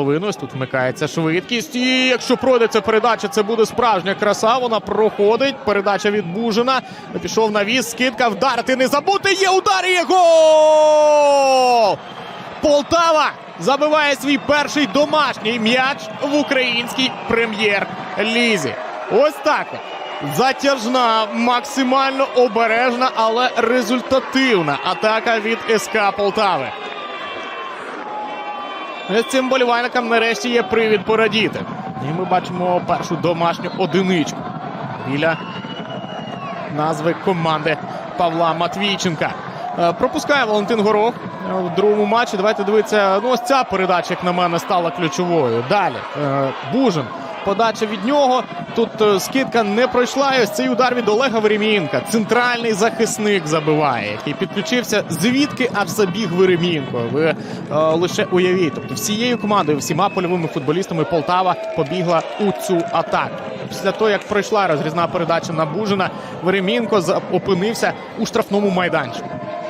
Ось тут вмикається швидкість. І якщо пройде ця передача, це буде справжня краса. Вона проходить. Передача від Бужина. Пішов на віз. Скидка вдарити. Не забути. Є удар. і Є гол! Полтава забиває свій перший домашній м'яч в українській прем'єр-лізі. Ось так. Затяжна, максимально обережна, але результативна атака від СК Полтави. Цим болівальникам нарешті є привід порадіти. І ми бачимо першу домашню одиничку біля назви команди Павла Матвійченка. Е, Пропускає Валентин Горох в другому матчі. Давайте дивитися. Ну, ось ця передача, як на мене, стала ключовою. Далі е, Бужин. Подача від нього. Тут е, скидка не пройшла. І ось цей удар від Олега Веремієнка. Центральний захисник забиває, який підключився звідки аж забіг Веремієнко. Ви е, лише уявіть. Тобто всією командою, всіма польовими футболістами Полтава побігла у цю атаку. Після того, як пройшла розрізна передача на Бужина, Веремінко опинився у штрафному майданчику.